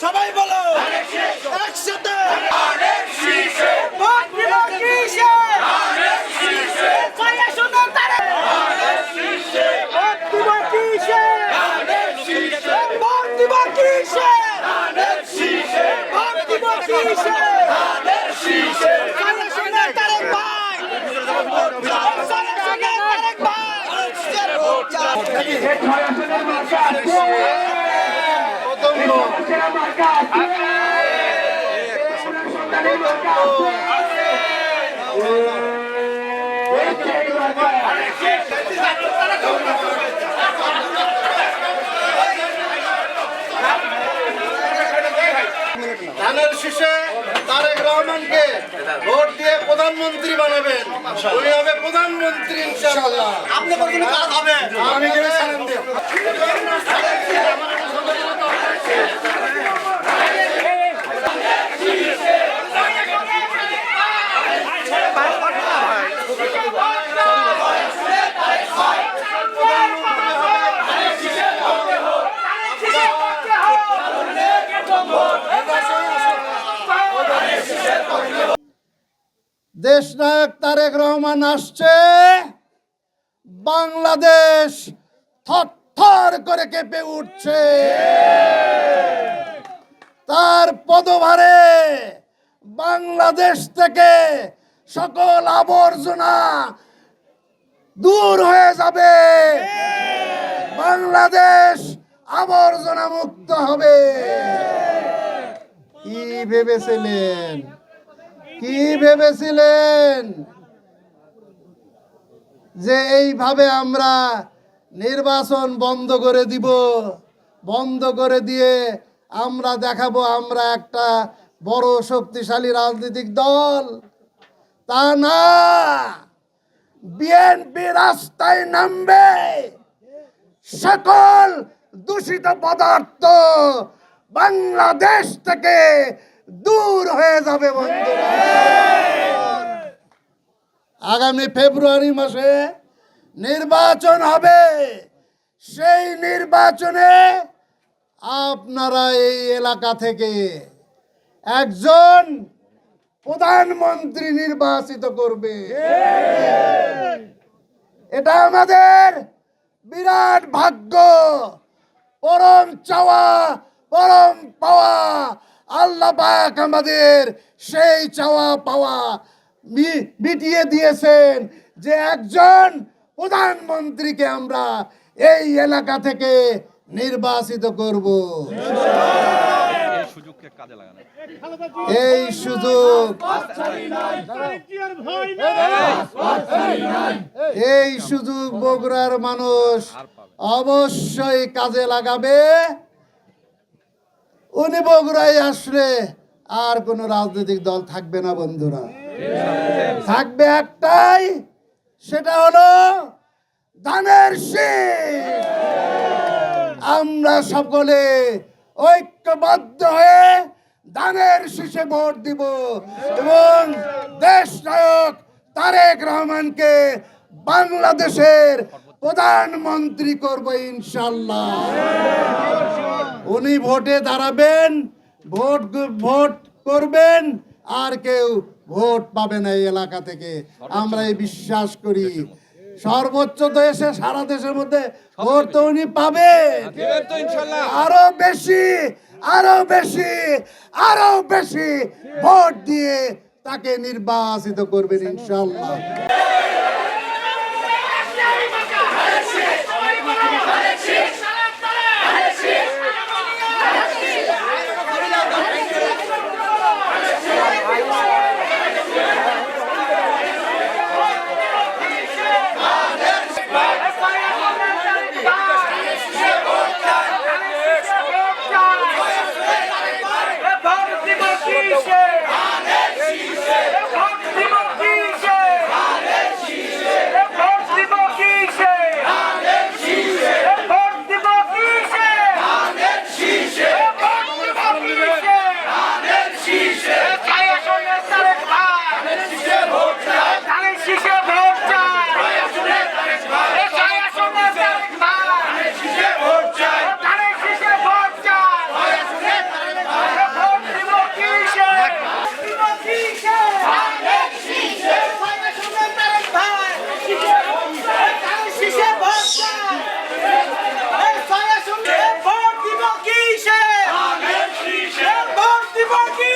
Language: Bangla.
সবাই বলো। একসাথে। দিব ভাই। ধানের শীষে তারেক রহমানকে ভোট দিয়ে প্রধানমন্ত্রী বানাবেন উনি হবে প্রধানমন্ত্রী ইনশাআল্লাহ। আপনি কোন কাজ হবে। আমি গেলে সালাম দেব। দেশ নায়ক তারেক রহমান আসছে। বাংলাদেশ থর করে কেঁপে উঠছে। তার পদভারে বাংলাদেশ থেকে সকল আবর্জনা দূর হয়ে যাবে। বাংলাদেশ আবর্জনা মুক্ত হবে। কি ভেবেছিলেন? কি ভেবেছিলেন? যে এইভাবে আমরা নির্বাচন বন্ধ করে দিব, বন্ধ করে দিয়ে আমরা দেখাবো আমরা একটা বড় শক্তিশালী রাজনৈতিক দল। তা না, বিএনপি রাস্তায় নামবে। সকল দূষিত পদার্থ বাংলাদেশ থেকে দূর হয়ে যাবে আগামী ফেব্রুয়ারি মাসে নির্বাচন হবে। সেই নির্বাচনে আপনারা এই এলাকা থেকে একজন প্রধানমন্ত্রী নির্বাচিত করবে। এটা আমাদের বিরাট ভাগ্য। পরম চাওয়া, পরম পাওয়া আল্লাহ পাক আমাদের সেই চাওয়া পাওয়া মিটিয়ে দিয়েছেন যে একজন প্রধানমন্ত্রীকে আমরা এই এলাকা থেকে নির্বাচিত করব। এই সুযোগ। এই সুযোগ বগুড়ার মানুষ অবশ্যই কাজে লাগাবে। উনি বগুড়ায় আসলে আর কোন রাজনৈতিক দল থাকবে না, বন্ধুরা। থাকবে একটাই, সেটা হলো দানের আমরা সকলে ঐক্যবদ্ধ হয়ে দানের শীষে ভোট দিব এবং দেশ নায়ক তারেক রহমানকে বাংলাদেশের প্রধানমন্ত্রী করব ইনশাল্লাহ উনি ভোটে দাঁড়াবেন ভোট ভোট করবেন আর কেউ ভোট পাবে না এই এলাকা থেকে। আমরা এই বিশ্বাস করি। সর্বোচ্চ দেশে সারা দেশের মধ্যে ভোট তো উনি পাবেন। আরও বেশি আরও বেশি আরও বেশি ভোট দিয়ে তাকে নির্বাচিত করবেন ইনশাল্লাহ শীষে বাকি